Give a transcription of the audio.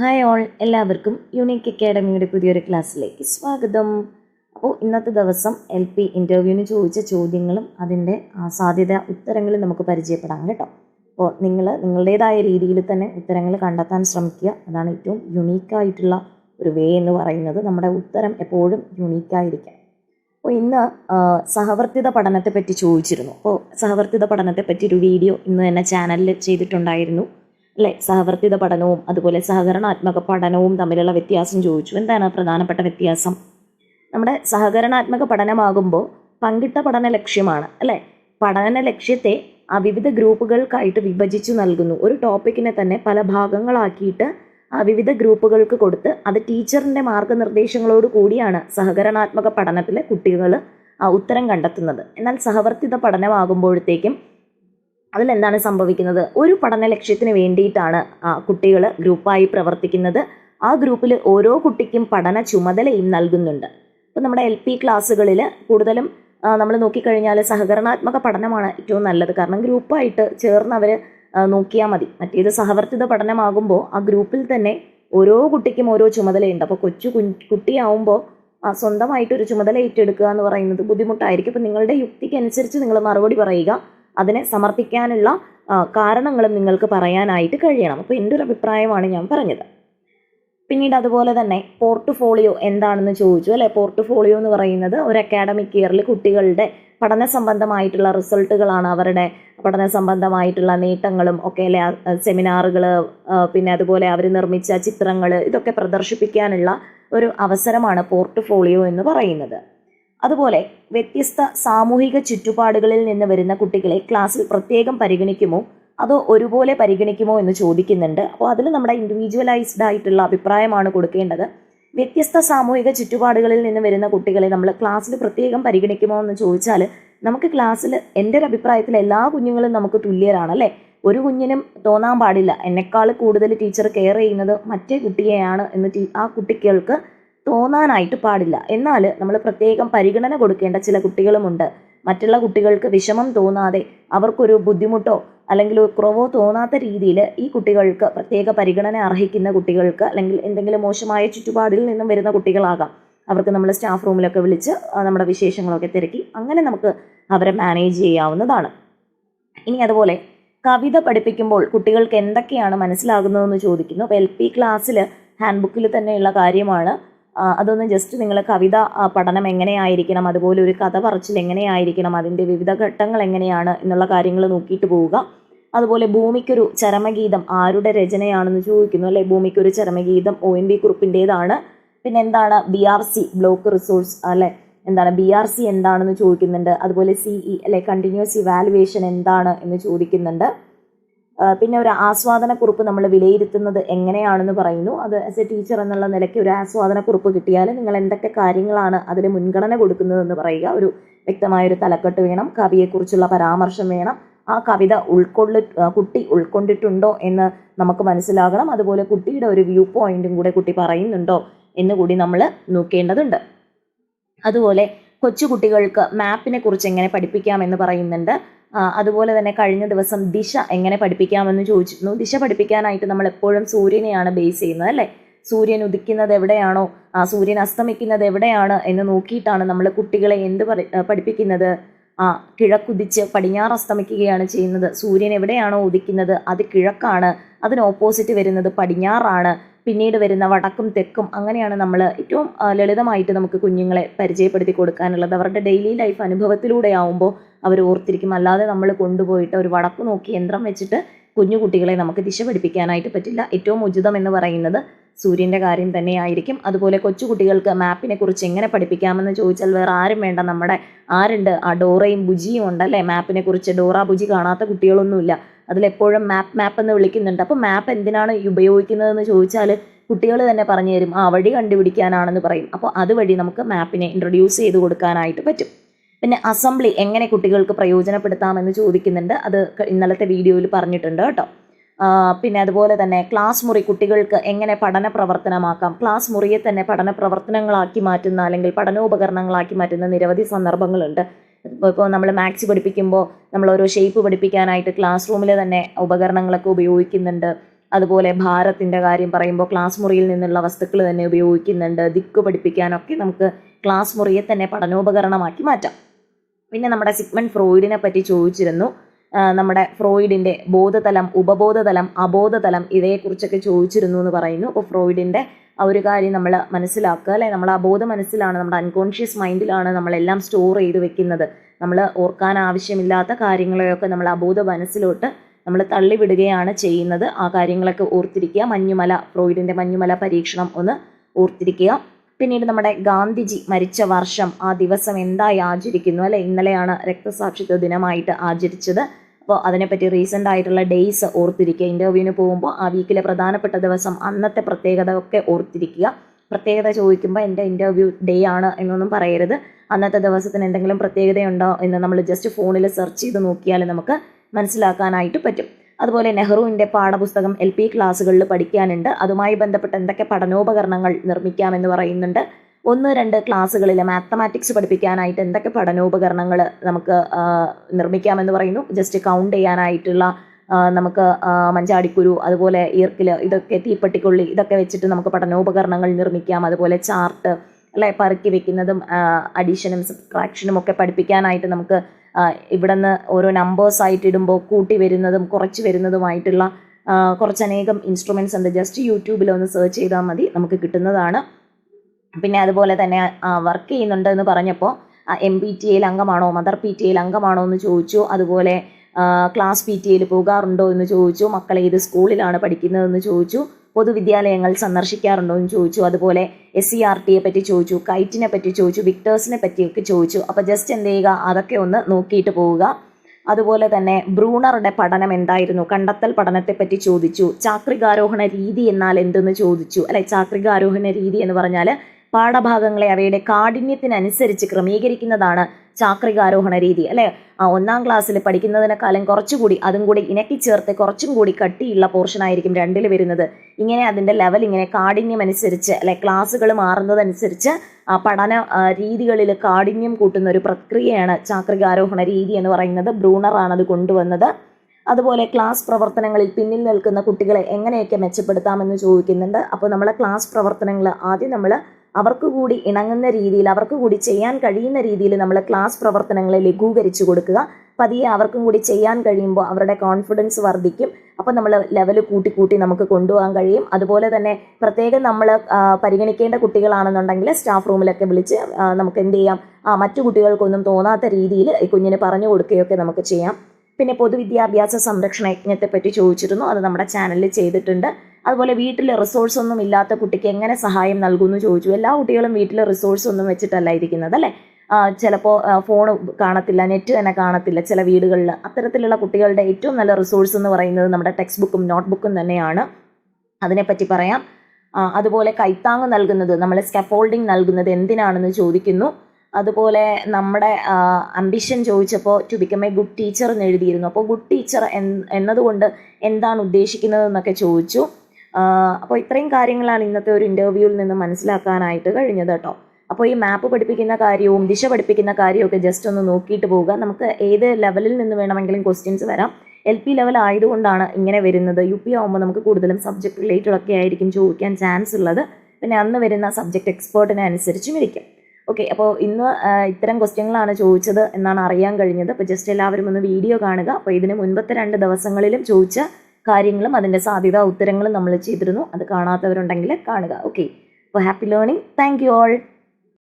Hi all എല്ലാവർക്കും unique അക്കാഡമിയുടെ പുതിയൊരു ക്ലാസ്സിലേക്ക് സ്വാഗതം. അപ്പോൾ ഇന്നത്തെ ദിവസം എൽ പി ഇന്റർവ്യൂവിന് ചോദിച്ച ചോദ്യങ്ങളും അതിന്റെ സാധ്യത ഉത്തരങ്ങളും നമുക്ക് പരിചയപ്പെടാം കേട്ടോ. അപ്പോൾ നിങ്ങൾ നിങ്ങളുടേതായ രീതിയിൽ തന്നെ ഉത്തരങ്ങൾ കണ്ടെത്താൻ ശ്രമിക്കുക. അതാണ് ഏറ്റവും യുണീക്കായിട്ടുള്ള ഒരു വേ എന്ന് പറയുന്നത്. നമ്മുടെ ഉത്തരം എപ്പോഴും യുണീക്കായിരിക്കാം അപ്പോൾ ഇന്ന് സഹവർത്തിത പഠനത്തെപ്പറ്റി ചോദിച്ചിരുന്നു. അപ്പോൾ സഹവർത്തിത പഠനത്തെപ്പറ്റി ഒരു വീഡിയോ ഇന്ന് തന്നെ ചാനലിൽ ചെയ്തിട്ടുണ്ടായിരുന്നു. അല്ലേ സഹവർത്തിത പഠനവും അതുപോലെ സഹകരണാത്മക പഠനവും തമ്മിലുള്ള വ്യത്യാസം ചോദിച്ചു. എന്താണ് പ്രധാനപ്പെട്ട വ്യത്യാസം? നമ്മുടെ സഹകരണാത്മക പഠനമാകുമ്പോൾ പങ്കിട്ട പഠന ലക്ഷ്യമാണ് അല്ലെ പഠന ലക്ഷ്യത്തെ ആ വിവിധ ഗ്രൂപ്പുകൾക്കായിട്ട് വിഭജിച്ചു നൽകുന്നു. ഒരു ടോപ്പിക്കിനെ തന്നെ പല ഭാഗങ്ങളാക്കിയിട്ട് ആ വിവിധ ഗ്രൂപ്പുകൾക്ക് കൊടുത്ത് അത് ടീച്ചറിന്റെ മാർഗനിർദ്ദേശങ്ങളോട് കൂടിയാണ് സഹകരണാത്മക പഠനത്തിലെ കുട്ടികൾ ഉത്തരം കണ്ടെത്തുന്നത്. എന്നാൽ സഹവർത്തിത പഠനമാകുമ്പോഴത്തേക്കും അതിലെന്താണ് സംഭവിക്കുന്നത്? ഒരു പഠന ലക്ഷ്യത്തിന് വേണ്ടിയിട്ടാണ് കുട്ടികൾ ഗ്രൂപ്പായി പ്രവർത്തിക്കുന്നത്. ആ ഗ്രൂപ്പിൽ ഓരോ കുട്ടിക്കും പഠന ചുമതലയും നൽകുന്നുണ്ട്. ഇപ്പം നമ്മുടെ എൽ പി ക്ലാസ്സുകളിൽ കൂടുതലും നമ്മൾ നോക്കിക്കഴിഞ്ഞാൽ സഹകരണാത്മക പഠനമാണ് ഏറ്റവും നല്ലത്. കാരണം ഗ്രൂപ്പായിട്ട് ചേർന്ന് അവർ നോക്കിയാൽ മതി. മറ്റേത് സഹവർത്തിത പഠനമാകുമ്പോൾ ആ ഗ്രൂപ്പിൽ തന്നെ ഓരോ കുട്ടിക്കും ഓരോ ചുമതലയുണ്ട്. അപ്പോൾ കൊച്ചു കുട്ടിയാവുമ്പോൾ ആ സ്വന്തമായിട്ടൊരു ചുമതല ഏറ്റെടുക്കുക എന്ന് പറയുന്നത് ബുദ്ധിമുട്ടായിരിക്കും. അപ്പം നിങ്ങളുടെ യുക്തിക്കനുസരിച്ച് നിങ്ങൾ മറുപടി പറയുക. അതിനെ സമർത്ഥിക്കാനുള്ള കാരണങ്ങളും നിങ്ങൾക്ക് പറയാനായിട്ട് കഴിയണം. അപ്പോൾ എന്റെ ഒരു അഭിപ്രായമാണ് ഞാൻ പറഞ്ഞത്. പിന്നീട് അതുപോലെ തന്നെ പോർട്ട്ഫോളിയോ എന്താണെന്ന് ചോദിച്ചു അല്ലെ? പോർട്ട്ഫോളിയോ എന്ന് പറയുന്നത് ഒരു അക്കാഡമിക് ഇയറിൽ കുട്ടികളുടെ പഠന സംബന്ധമായിട്ടുള്ള റിസൾട്ടുകളാണ് അവരുടെ പഠന സംബന്ധമായിട്ടുള്ള നേട്ടങ്ങളും ഒക്കെ അല്ലെ? സെമിനാറുകൾ പിന്നെ അതുപോലെ അവർ നിർമ്മിച്ച ചിത്രങ്ങൾ ഇതൊക്കെ പ്രദർശിപ്പിക്കാനുള്ള ഒരു അവസരമാണ് പോർട്ട്ഫോളിയോ എന്ന് പറയുന്നത്. അതുപോലെ വ്യത്യസ്ത സാമൂഹിക ചുറ്റുപാടുകളിൽ നിന്ന് വരുന്ന കുട്ടികളെ ക്ലാസ്സിൽ പ്രത്യേകം പരിഗണിക്കുമോ? അതോ ഒരുപോലെ പരിഗണിക്കുമോ എന്ന് ചോദിക്കുന്നുണ്ട്. അപ്പോൾ അതിൽ നമ്മുടെ ഇൻഡിവിജ്വലൈസ്ഡ് ആയിട്ടുള്ള അഭിപ്രായമാണ് കൊടുക്കേണ്ടത്. വ്യത്യസ്ത സാമൂഹിക ചുറ്റുപാടുകളിൽ നിന്ന് വരുന്ന കുട്ടികളെ നമ്മൾ ക്ലാസ്സിൽ പ്രത്യേകം പരിഗണിക്കുമോ എന്ന് ചോദിച്ചാൽ നമുക്ക് ക്ലാസ്സിൽ എന്റെ ഒരു അഭിപ്രായത്തിൽ എല്ലാ കുഞ്ഞുങ്ങളും നമുക്ക് തുല്യരാണ് അല്ലേ? ഒരു കുഞ്ഞിനും തോന്നാൻ പാടില്ല. എന്നെക്കാൾ കൂടുതൽ ടീച്ചർ കെയർ ചെയ്യുന്നത് മറ്റേ കുട്ടിയെയാണ് എന്ന് ആ കുട്ടികൾക്ക് തോന്നാനായിട്ട് പാടില്ല. എന്നാൽ നമ്മൾ പ്രത്യേകം പരിഗണന കൊടുക്കേണ്ട ചില കുട്ടികളുമുണ്ട്. മറ്റുള്ള കുട്ടികൾക്ക് വിഷമം തോന്നാതെ അവർക്കൊരു ബുദ്ധിമുട്ടോ അല്ലെങ്കിൽ ഒരു കുറവോ തോന്നാത്ത രീതിയിൽ ഈ കുട്ടികൾക്ക് പ്രത്യേക പരിഗണന അർഹിക്കുന്ന കുട്ടികൾക്ക് അല്ലെങ്കിൽ എന്തെങ്കിലും മോശമായ ചുറ്റുപാടിൽ നിന്നും വരുന്ന കുട്ടികളാകാം. അവർക്ക് നമ്മൾ സ്റ്റാഫ് റൂമിലൊക്കെ വിളിച്ച് നമ്മുടെ വിശേഷങ്ങളൊക്കെ തിരക്കി അങ്ങനെ നമുക്ക് അവരെ മാനേജ് ചെയ്യാവുന്നതാണ്. ഇനി അതുപോലെ കവിത പഠിപ്പിക്കുമ്പോൾ കുട്ടികൾക്ക് എന്തൊക്കെയാണ് മനസ്സിലാകുന്നതെന്ന് ചോദിക്കുന്നു. അപ്പോൾ എൽ പി ക്ലാസ്സിൽ ഹാൻഡ് ബുക്കിൽ തന്നെയുള്ള കാര്യമാണ്. അതൊന്ന് ജസ്റ്റ് നിങ്ങൾ കവിത പഠനം എങ്ങനെയായിരിക്കണം അതുപോലെ ഒരു കഥ പറച്ചിൽ എങ്ങനെയായിരിക്കണം അതിന്റെ വിവിധ ഘട്ടങ്ങൾ എങ്ങനെയാണ് എന്നുള്ള കാര്യങ്ങൾ നോക്കിയിട്ട് പോവുക. അതുപോലെ ഭൂമിക്കൊരു ചരമഗീതം ആരുടെ രചനയാണെന്ന് ചോദിക്കുന്നു അല്ലെ? ഭൂമിക്കൊരു ചരമഗീതം ഒ എൻ വി കുറിപ്പിന്റേതാണ്. പിന്നെ എന്താണ്? B R C block resource അല്ലെ? എന്താണ്? ബി ആർ സി എന്താണെന്ന് ചോദിക്കുന്നുണ്ട്. അതുപോലെ സി ഇ അല്ലെ? കണ്ടിന്യൂസ് ഇവാലുവേഷൻ എന്താണ് എന്ന് ചോദിക്കുന്നുണ്ട്. പിന്നെ ഒരു ആസ്വാദനക്കുറിപ്പ് നമ്മൾ വിലയിരുത്തുന്നത് എങ്ങനെയാണെന്ന് പറയുന്നു. അത് ആസ് എ ടീച്ചർ എന്നുള്ള നിലയ്ക്ക് ഒരു ആസ്വാദനക്കുറിപ്പ് കിട്ടിയാൽ നിങ്ങൾ എന്തൊക്കെ കാര്യങ്ങളാണ് അതിന് മുൻഗണന കൊടുക്കുന്നതെന്ന് പറയുക. ഒരു വ്യക്തമായ ഒരു തലക്കെട്ട് വേണം കവിയെക്കുറിച്ചുള്ള പരാമർശം വേണം. ആ കവിത ഉൾക്കൊള്ളി കുട്ടി ഉൾക്കൊണ്ടിട്ടുണ്ടോ എന്ന് നമുക്ക് മനസ്സിലാകണം. അതുപോലെ കുട്ടിയുടെ ഒരു വ്യൂ പോയിന്റും കൂടെ കുട്ടി പറയുന്നുണ്ടോ എന്ന് കൂടി നമ്മൾ നോക്കേണ്ടതുണ്ട്. അതുപോലെ കൊച്ചുകുട്ടികൾക്ക് മാപ്പിനെ കുറിച്ച് എങ്ങനെ പഠിപ്പിക്കാം എന്ന് പറയുന്നുണ്ട്. അതുപോലെ തന്നെ കഴിഞ്ഞ ദിവസം ദിശ എങ്ങനെ പഠിപ്പിക്കാമെന്ന് ചോദിച്ചിരുന്നു. ദിശ പഠിപ്പിക്കാനായിട്ട് നമ്മൾ എപ്പോഴും സൂര്യനെയാണ് ബേസ് ചെയ്യുന്നത് അല്ലേ? സൂര്യൻ ഉദിക്കുന്നത് എവിടെയാണോ? ആ സൂര്യൻ അസ്തമിക്കുന്നത് എവിടെയാണ് എന്ന് നോക്കിയിട്ടാണ് നമ്മൾ കുട്ടികളെ എന്ത് പഠി- പഠിപ്പിക്കുന്നത്? ആ കിഴക്കുദിച്ച് പടിഞ്ഞാറ് അസ്തമിക്കുകയാണ് ചെയ്യുന്നത്. സൂര്യൻ എവിടെയാണോ ഉദിക്കുന്നത്? അത് കിഴക്കാണ്. അതിന് ഓപ്പോസിറ്റ് വരുന്നത് പടിഞ്ഞാറാണ്. പിന്നീട് വരുന്ന വടക്കും തെക്കും അങ്ങനെയാണ് നമ്മൾ ഏറ്റവും ലളിതമായിട്ട് നമുക്ക് കുഞ്ഞുങ്ങളെ പരിചയപ്പെടുത്തി കൊടുക്കാനുള്ളത്. അവരുടെ ഡെയിലി ലൈഫ് അനുഭവത്തിലൂടെ ആവുമ്പോൾ അവർ ഓർത്തിരിക്കും അല്ലാതെ നമ്മൾ കൊണ്ടുപോയിട്ട് ഒരു വടക്ക് നോക്കി യന്ത്രം വെച്ചിട്ട് കുഞ്ഞു കുട്ടികളെ നമുക്ക് ദിശ പഠിപ്പിക്കാനായിട്ട് പറ്റില്ല. ഏറ്റവും ഉചിതം എന്ന് പറയുന്നത് സൂര്യന്റെ കാര്യം തന്നെയായിരിക്കും. അതുപോലെ കൊച്ചു കുട്ടികൾക്ക് മാപ്പിനെ കുറിച്ച് എങ്ങനെ പഠിപ്പിക്കാമെന്ന് ചോദിച്ചാൽ വേറെ ആരും വേണ്ട. നമ്മുടെ ആരുണ്ട്? ആ ഡോറയും ബുജിയും ഉണ്ടല്ലേ മാപ്പിനെ കുറിച്ച് ഡോറ ബുജി കാണാത്ത കുട്ടികളൊന്നുമില്ല. അതിലെപ്പോഴും മാപ്പ് മാപ്പ് എന്ന് വിളിക്കുന്നുണ്ട്. അപ്പോൾ മാപ്പ് എന്തിനാണ് ഉപയോഗിക്കുന്നതെന്ന് ചോദിച്ചാൽ കുട്ടികൾ തന്നെ പറഞ്ഞു തരും. ആ വഴി കണ്ടുപിടിക്കാനാണെന്ന് പറയും. അപ്പോൾ അതുവഴി നമുക്ക് മാപ്പിനെ ഇൻട്രൊഡ്യൂസ് ചെയ്ത് കൊടുക്കാനായിട്ട് പറ്റും. പിന്നെ അസംബ്ലി എങ്ങനെ കുട്ടികൾക്ക് പ്രയോജനപ്പെടുത്താമെന്ന് ചോദിക്കുന്നുണ്ട്. അത് ഇന്നലത്തെ വീഡിയോയിൽ പറഞ്ഞിട്ടുണ്ട് കേട്ടോ. പിന്നെ അതുപോലെ തന്നെ ക്ലാസ് മുറി കുട്ടികൾക്ക് എങ്ങനെ പഠന പ്രവർത്തനമാക്കാം? ക്ലാസ് മുറിയെ തന്നെ പഠന പ്രവർത്തനങ്ങളാക്കി മാറ്റുന്ന അല്ലെങ്കിൽ പഠനോപകരണങ്ങളാക്കി മാറ്റുന്ന നിരവധി സന്ദർഭങ്ങളുണ്ട്. ഇപ്പോൾ നമ്മൾ മാത്സ് പഠിപ്പിക്കുമ്പോൾ നമ്മൾ ഓരോ ഷേപ്പ് പഠിപ്പിക്കാനായിട്ട് ക്ലാസ് റൂമിൽ തന്നെ ഉപകരണങ്ങളൊക്കെ ഉപയോഗിക്കുന്നുണ്ട്. അതുപോലെ ഭാരത്തിന്റെ കാര്യം പറയുമ്പോൾ ക്ലാസ് മുറിയിൽ നിന്നുള്ള വസ്തുക്കൾ തന്നെ ഉപയോഗിക്കുന്നുണ്ട്. ദിക്ക് പഠിപ്പിക്കാനൊക്കെ നമുക്ക് ക്ലാസ് മുറിയെ തന്നെ പഠനോപകരണമാക്കി മാറ്റാം. പിന്നെ നമ്മുടെ സിഗ്മണ്ട് ഫ്രോയിഡിനെ പറ്റി ചോദിച്ചിരുന്നു. നമ്മുടെ ഫ്രോയിഡിന്റെ ബോധതലം ഉപബോധതലം അബോധതലം ഇവയെക്കുറിച്ചൊക്കെ ചോദിച്ചിരുന്നു എന്ന് പറയുന്നു. അപ്പോൾ ഫ്രോയിഡിന്റെ ആ ഒരു കാര്യം നമ്മൾ മനസ്സിലാക്കുക അല്ലെ? നമ്മൾ അബോധ മനസ്സിലാണ് നമ്മുടെ അൺകോൺഷ്യസ് മൈൻഡിലാണ് നമ്മളെല്ലാം സ്റ്റോർ ചെയ്ത് വെക്കുന്നത്. നമ്മൾ ഓർക്കാൻ ആവശ്യമില്ലാത്ത കാര്യങ്ങളെയൊക്കെ നമ്മൾ അബോധ മനസ്സിലോട്ട് നമ്മൾ തള്ളിവിടുകയാണ് ചെയ്യുന്നത്. ആ കാര്യങ്ങളൊക്കെ ഓർത്തിരിക്കുക. മഞ്ഞുമല ഫ്രോയിഡിന്റെ മഞ്ഞുമല പരീക്ഷണം ഒന്ന് ഓർത്തിരിക്കുക. പിന്നീട് നമ്മുടെ ഗാന്ധിജി മരിച്ച വർഷം ആ ദിവസം എന്തായി ആചരിക്കുന്നു അല്ലെ? ഇന്നലെയാണ് രക്തസാക്ഷിത്വ ദിനമായിട്ട് ആചരിച്ചത്. അപ്പോൾ അതിനെപ്പറ്റി റീസെന്റ് ആയിട്ടുള്ള ഡേയ്സ് ഓർത്തിരിക്കുക. ഇന്റർവ്യൂവിന് പോകുമ്പോൾ ആ വീക്കിലെ പ്രധാനപ്പെട്ട ദിവസം അന്നത്തെ പ്രത്യേകത ഒക്കെ ഓർത്തിരിക്കുക. പ്രത്യേകത ചോദിക്കുമ്പോൾ എന്റെ ഇന്റർവ്യൂ ഡേ ആണ് എന്നൊന്നും പറയരുത്. അന്നത്തെ ദിവസത്തിന് എന്തെങ്കിലും പ്രത്യേകതയുണ്ടോ എന്ന് നമ്മൾ ജസ്റ്റ് ഫോണിൽ സെർച്ച് ചെയ്ത് നോക്കിയാൽ നമുക്ക് മനസ്സിലാക്കാനായിട്ട് പറ്റും. അതുപോലെ നെഹ്റുവിന്റെ പാഠപുസ്തകം എൽ പി ക്ലാസ്സുകളിൽ പഠിക്കാനുണ്ട്. അതുമായി ബന്ധപ്പെട്ട് എന്തൊക്കെ പഠനോപകരണങ്ങൾ നിർമ്മിക്കാമെന്ന് പറയുന്നുണ്ട്. ഒന്ന് രണ്ട് ക്ലാസ്സുകളിൽ മാത്തമാറ്റിക്സ് പഠിപ്പിക്കാനായിട്ട് എന്തൊക്കെ പഠനോപകരണങ്ങൾ നമുക്ക് നിർമ്മിക്കാമെന്ന് പറയുന്നു. ജസ്റ്റ് കൗണ്ട് ചെയ്യാനായിട്ടുള്ള നമുക്ക് മഞ്ചാടിക്കുരു അതുപോലെ ഈർക്കിൽ ഇതൊക്കെ തീപ്പെട്ടിക്കൊള്ളി ഇതൊക്കെ വെച്ചിട്ട് നമുക്ക് പഠനോപകരണങ്ങൾ നിർമ്മിക്കാം. അതുപോലെ ചാർട്ട് അല്ലെ? പറക്കി വെക്കുന്നതും അഡീഷനും സബ്ട്രാക്ഷനും ഒക്കെ പഠിപ്പിക്കാനായിട്ട് നമുക്ക് ഇവിടുന്ന് ഓരോ നമ്പേഴ്സ് ആയിട്ട് ഇടുമ്പോൾ കൂട്ടി വരുന്നതും കുറച്ച് വരുന്നതുമായിട്ടുള്ള കുറച്ചനേകം ഇൻസ്ട്രുമെന്റ്സ് ഉണ്ട്. ജസ്റ്റ് യൂട്യൂബിൽ ഒന്ന് സെർച്ച് ചെയ്താൽ മതി. നമുക്ക് കിട്ടുന്നതാണ്. പിന്നെ അതുപോലെ തന്നെ വർക്ക് ചെയ്യുന്നുണ്ട് എന്ന് പറഞ്ഞപ്പോൾ എം പി ടി എയിൽ അംഗമാണോ മദർ പി ടി എയിൽ അംഗമാണോ എന്ന് ചോദിച്ചു. അതുപോലെ ക്ലാസ് പി ടി എയിൽ പോകാറുണ്ടോ എന്ന് ചോദിച്ചു. മക്കളെ ഏത് സ്കൂളിലാണ് പഠിക്കുന്നതെന്ന് ചോദിച്ചു. പൊതുവിദ്യാലയങ്ങൾ സന്ദർശിക്കാറുണ്ടോ എന്ന് ചോദിച്ചു. അതുപോലെ എസ് സി ആർ ടിയെ പറ്റി ചോദിച്ചു കൈറ്റിനെ പറ്റി ചോദിച്ചു വിക്ടേഴ്സിനെ പറ്റിയൊക്കെ ചോദിച്ചു. അപ്പോൾ ജസ്റ്റ് എന്ത് ചെയ്യുക അതൊക്കെ ഒന്ന് നോക്കിയിട്ട് പോവുക. അതുപോലെ തന്നെ ബ്രൂണറുടെ പഠനം എന്തായിരുന്നു? കണ്ടെത്തൽ പഠനത്തെ പറ്റി ചോദിച്ചു. ചാക്രികാരോഹണ രീതി എന്നാൽ എന്തെന്ന് ചോദിച്ചു? അല്ലെ ചാക്രികാരോഹണ രീതി എന്ന് പറഞ്ഞാൽ പാഠഭാഗങ്ങളെ അവയുടെ കാഠിന്യത്തിനനുസരിച്ച് ക്രമീകരിക്കുന്നതാണ് ചാക്രികാരോഹണ രീതി അല്ലെ? ഒന്നാം ക്ലാസ്സിൽ പഠിക്കുന്നതിനേക്കാളും കുറച്ചുകൂടി അതും കൂടി ഇണക്കി ചേർത്ത് കുറച്ചും കൂടി കട്ടിയുള്ള പോർഷൻ ആയിരിക്കും രണ്ടിൽ വരുന്നത്. ഇങ്ങനെ അതിന്റെ ലെവൽ ഇങ്ങനെ കാഠിന്യമനുസരിച്ച് അല്ലെ ക്ലാസ്സുകൾ മാറുന്നതനുസരിച്ച് ആ പഠന രീതികളിൽ കാഠിന്യം കൂട്ടുന്ന ഒരു പ്രക്രിയയാണ് ചാക്രികാരോഹണ രീതി എന്ന് പറയുന്നത്. ബ്രൂണറാണ് അത് കൊണ്ടുവന്നത്. അതുപോലെ ക്ലാസ് പ്രവർത്തനങ്ങളിൽ പിന്നിൽ നിൽക്കുന്ന കുട്ടികളെ എങ്ങനെയൊക്കെ മെച്ചപ്പെടുത്താമെന്ന് ചോദിക്കുന്നുണ്ട്. അപ്പോൾ നമ്മളെ ക്ലാസ് പ്രവർത്തനങ്ങൾ ആദ്യം നമ്മൾ അവർക്ക് കൂടി ഇണങ്ങുന്ന രീതിയിൽ അവർക്ക് കൂടി ചെയ്യാൻ കഴിയുന്ന രീതിയിൽ നമ്മൾ ക്ലാസ് പ്രവർത്തനങ്ങളെ ലഘൂകരിച്ചു കൊടുക്കുക. പതിയെ അവർക്കും കൂടി ചെയ്യാൻ കഴിയുമ്പോൾ അവരുടെ കോൺഫിഡൻസ് വർദ്ധിക്കും. അപ്പോൾ നമ്മൾ ലെവൽ കൂട്ടി കൂട്ടി നമുക്ക് കൊണ്ടുപോകാൻ കഴിയും. അതുപോലെ തന്നെ പ്രത്യേകം നമ്മൾ പരിഗണിക്കേണ്ട കുട്ടികളാണെന്നുണ്ടെങ്കിൽ സ്റ്റാഫ് റൂമിലൊക്കെ വിളിച്ച് നമുക്ക് എന്ത് ചെയ്യാം? മറ്റു കുട്ടികൾക്കൊന്നും തോന്നാത്ത രീതിയിൽ ഈ കുഞ്ഞിന് പറഞ്ഞു കൊടുക്കുകയൊക്കെ നമുക്ക് ചെയ്യാം. പിന്നെ പൊതുവിദ്യാഭ്യാസ സംരക്ഷണ യജ്ഞത്തെ പറ്റി ചോദിച്ചിരുന്നു. അത് നമ്മുടെ ചാനലിൽ ചെയ്തിട്ടുണ്ട്. അതുപോലെ വീട്ടിൽ റിസോഴ്സ് ഒന്നും ഇല്ലാത്ത കുട്ടിക്ക് എങ്ങനെ സഹായം നൽകുമെന്ന് ചോദിച്ചു. എല്ലാ കുട്ടികളും വീട്ടിൽ റിസോഴ്സ് ഒന്നും വെച്ചിട്ടല്ല ഇരിക്കുന്നത് അല്ലേ? ചിലപ്പോൾ ഫോൺ കാണത്തില്ല നെറ്റ് തന്നെ കാണത്തില്ല ചില വീടുകളിൽ അത്തരത്തിലുള്ള കുട്ടികളുടെ ഏറ്റവും നല്ല റിസോഴ്സ് എന്ന് പറയുന്നത് നമ്മുടെ ടെക്സ്റ്റ് ബുക്കും നോട്ട് ബുക്കും തന്നെയാണ്. അതിനെപ്പറ്റി പറയാം. അതുപോലെ കൈത്താങ് നൽകുന്നത് നമ്മൾ സ്കഫോൾഡിങ് നൽകുന്നത് എന്തിനാണെന്ന് ചോദിക്കുന്നു. അതുപോലെ നമ്മുടെ അംബിഷൻ ചോദിച്ചപ്പോൾ to become a good teacher എന്ന് എഴുതിയിരുന്നു. അപ്പോൾ ഗുഡ് ടീച്ചർ എന്നതുകൊണ്ട് എന്താണ് ഉദ്ദേശിക്കുന്നത് എന്നൊക്കെ ചോദിച്ചു അപ്പോൾ ഇത്രയും കാര്യങ്ങളാണ് ഇന്നത്തെ ഒരു ഇന്റർവ്യൂവിൽ നിന്ന് മനസ്സിലാക്കാനായിട്ട് കഴിഞ്ഞത് കേട്ടോ. അപ്പോൾ ഈ മാപ്പ് പഠിപ്പിക്കുന്ന കാര്യവും ദിശ പഠിപ്പിക്കുന്ന കാര്യവും ഒക്കെ ജസ്റ്റ് ഒന്ന് നോക്കിയിട്ട് പോവുക. നമുക്ക് ഏത് ലെവലിൽ നിന്ന് വേണമെങ്കിലും ക്വസ്റ്റ്യൻസ് വരാം. എൽ പി ലെവൽ ആയതുകൊണ്ടാണ് ഇങ്ങനെ വരുന്നത്. യു പി ആകുമ്പോൾ നമുക്ക് കൂടുതലും സബ്ജക്ട് റിലേറ്റഡ് ഒക്കെ ആയിരിക്കും ചോദിക്കാൻ ചാൻസ് ഉള്ളത്. പിന്നെ അന്ന് വരുന്ന സബ്ജക്ട് എക്സ്പേർട്ടിനെ അനുസരിച്ചും ഇരിക്കും. ഓക്കെ അപ്പോൾ ഇന്ന് ഇത്തരം ക്വസ്റ്റ്യങ്ങളാണ് ചോദിച്ചത് എന്നാണ് അറിയാൻ കഴിഞ്ഞത്. അപ്പോൾ ജസ്റ്റ് എല്ലാവരും ഒന്ന് വീഡിയോ കാണുക. അപ്പോൾ ഇതിന് മുൻപത്തെ രണ്ട് ദിവസങ്ങളിലും ചോദിച്ച കാര്യങ്ങളും അതിന്റെ സാധ്യത ഉത്തരങ്ങളും നമ്മൾ ചെയ്തിരുന്നു. അത് കാണാത്തവരുണ്ടെങ്കിൽ കാണുക. ഓക്കെ അപ്പോൾ happy learning thank you all